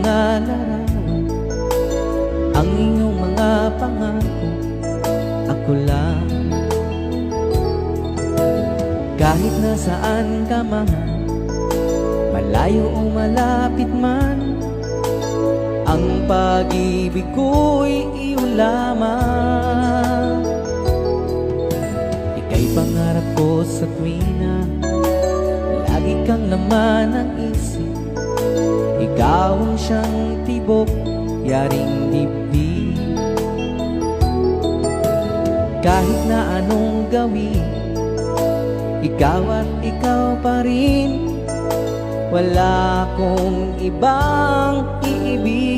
mga larawan Ang iyong mga pangako Ako lang. Kahit nasaan ka man Malayo o malapit man Ang pag-ibig ko'y iyo lamang. Ika'y pangarap ko sa tuwina Lagi kang laman ng isip. Ikaw ang siyang tibok Yaring dibdib. Kahit na anong gawin Ikaw at ikaw pa rin. Wala akong ibang iibig